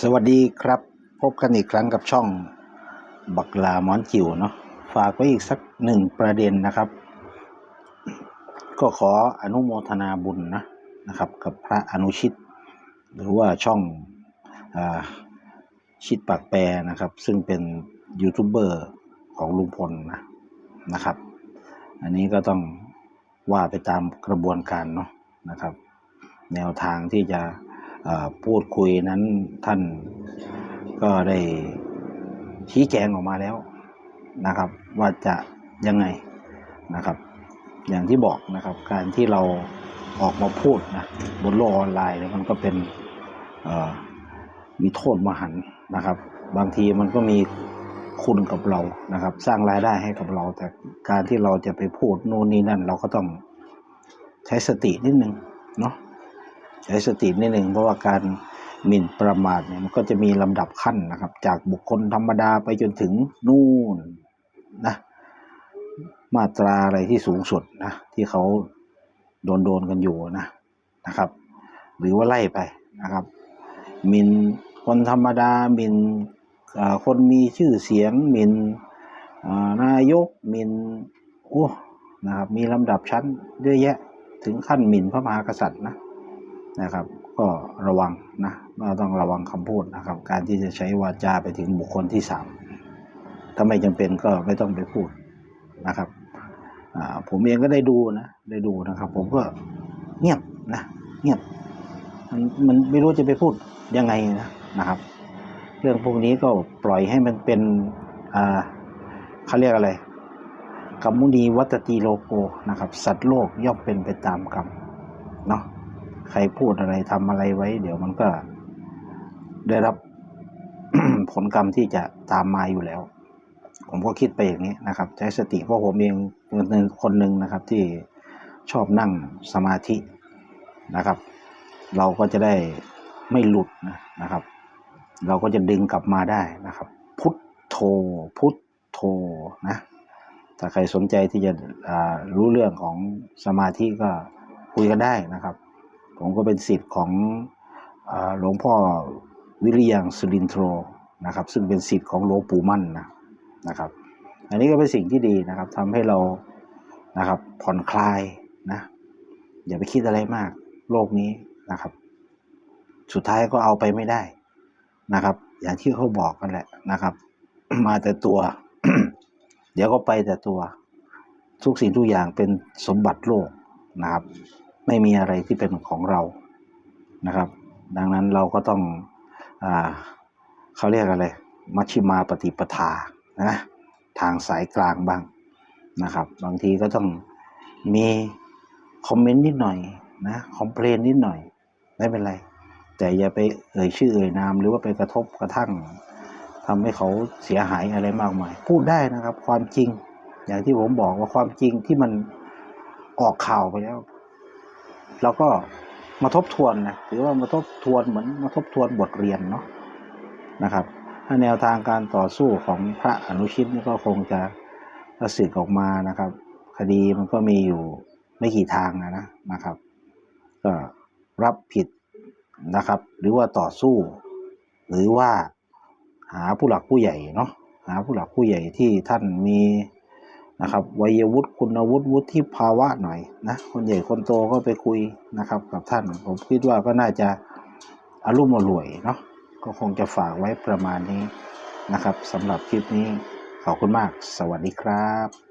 สวัสดีครับ พบกันอีกครั้งกับช่อง บักลาหมอนจิ๋วเนาะฝากไว้อีกสักหนึ่งประเด็นนะครับ ก็ขออนุโมทนาบุญนะนะครับ กับพระอนุชิต หรือว่าช่องอชิดปากแปรนะครับ ซึ่งเป็นยูทูบเบอร์ของลุงพลนะนะครับ อันนี้ก็ต้องว่าไปตามกระบวนการเนาะนะครับ แนวทางที่จะ พูดคุยนั้นท่านก็ได้ชี้แจงออกมาแล้วนะครับ ว่าจะยังไงนะครับ อย่างที่บอกนะครับการที่เราออกมาพูดนะบนโลกออนไลน์เนี่ยมันก็เป็นมีโทษมหันนะครับ บางทีมันก็มีคุณกับเรานะครับ สร้างรายได้ให้กับเรา แต่การที่เราจะไปพูดโน่นนี่นั่น เราก็ต้องใช้สตินิดนึงเนาะ ใช้สตินิดหนึ่งเพราะว่าการหมิ่นประมาทเนี่ยมันก็จะมีลำดับขั้นนะครับ จากบุคคลธรรมดาไปจนถึงนู่นนะมาตราอะไรที่สูงสุดนะที่เขาโดนโดนกันอยู่นะนะครับ หรือว่าไล่ไปนะครับหมินคนธรรมดาหมินเอ่อคนมีชื่อเสียงหมินเอ่อนายกหมินโอ้นะครับมีลำดับชั้นเยอะแยะ ถึงขั้นหมิ่นพระมหากษัตริย์นะ นะครับ ก็ระวังนะเราต้องระวังคำพูดนะครับ การที่จะใช้วาจาไปถึงบุคคลที่สามถ้าไม่จำเป็นก็ไม่ต้องไปพูดนะครับผมเองก็ได้ดูนะได้ดูนะครับ ผมก็เงียบนะเงียบมันมันไม่รู้จะไปพูดยังไงนะนะครับ เรื่องพวกนี้ก็ปล่อยให้มันเป็นอ่าเขาเรียกอะไรกรรมุนีวัตติโลโกนะครับ สัตว์โลกย่อมเป็นไปตามกรรมเนาะ ใครพูดอะไรทำอะไรไว้ เดี๋ยวมันก็ได้รับผลกรรมที่จะตามมาอยู่แล้ว ผมก็คิดไปอย่างนี้นะครับ ใช้สติเพราะผมเองเป็นคนหนึ่งนะครับ ที่ชอบนั่งสมาธินะครับ เราก็จะได้ไม่หลุดนะครับ เราก็จะดึงกลับมาได้นะครับ พุทโธพุทโธนะถ้าใครสนใจที่จะรู้เรื่องของสมาธิก็คุยกันได้นะครับ ผมก็เป็นสิทธิ์ของหลวงพ่อวิริยังสุรินทรนะครับ ซึ่งเป็นสิทธิ์ของหลวงปู่มั่นนะนะครับ อันนี้ก็เป็นสิ่งที่ดีนะครับทำให้เรานะครับผ่อนคลายนะอย่าไปคิดอะไรมากโลกนี้นะครับ สุดท้ายก็เอาไปไม่ได้นะครับ อย่างที่เขาบอกกันแหละนะครับ มาแต่ตัว เดี๋ยวก็ไปแต่ตัว ทุกสิ่งทุกอย่างเป็นสมบัติโลกนะครับ ไม่มีอะไรที่เป็นของเรานะครับ ดังนั้นเราก็ต้องอเขาเรียกอะไรมัชฌิมาปฏิปทานะทางสายกลางบ้างนะครับ บางทีก็ต้องมีคอมเมนต์นิดหน่อยนะคอมเพลนนิดหน่อยไม่เป็นไร แต่อย่าไปเอ่ยชื่อเอ่ยนาม หรือว่าไปกระทบกระทั่งทำให้เขาเสียหายอะไรมากมาย พูดได้นะครับ ความจริง อย่างที่ผมบอกว่าความจริงที่มันออกข่าวไปแล้ว เราก็มาทบทวนนะถือว่ามาทบทวนเหมือนมาทบทวนบทเรียนเนาะนะครับถ้าแนวทางการต่อสู้ของพระอนุชิตนี่ก็คงจะถ้าสึกออกมานะครับ คดีมันก็มีอยู่ไม่กี่ทางนะนะนะครับ ก็รับผิดนะครับ หรือว่าต่อสู้ หรือว่าหาผู้หลักผู้ใหญ่เนาะหาผู้หลักผู้ใหญ่ที่ท่านมี นะครับวัยวุฒิคุณวุฒิวุฒิภาวะหน่อยนะคนใหญ่คนโตก็ไปคุยนะครับ กับท่าน ผมคิดว่าก็น่าจะอารุ่มอร่วยเนาะก็คงจะฝากไว้ประมาณนี้นะครับสำหรับคลิปนี้ขอบคุณมาก สวัสดีครับ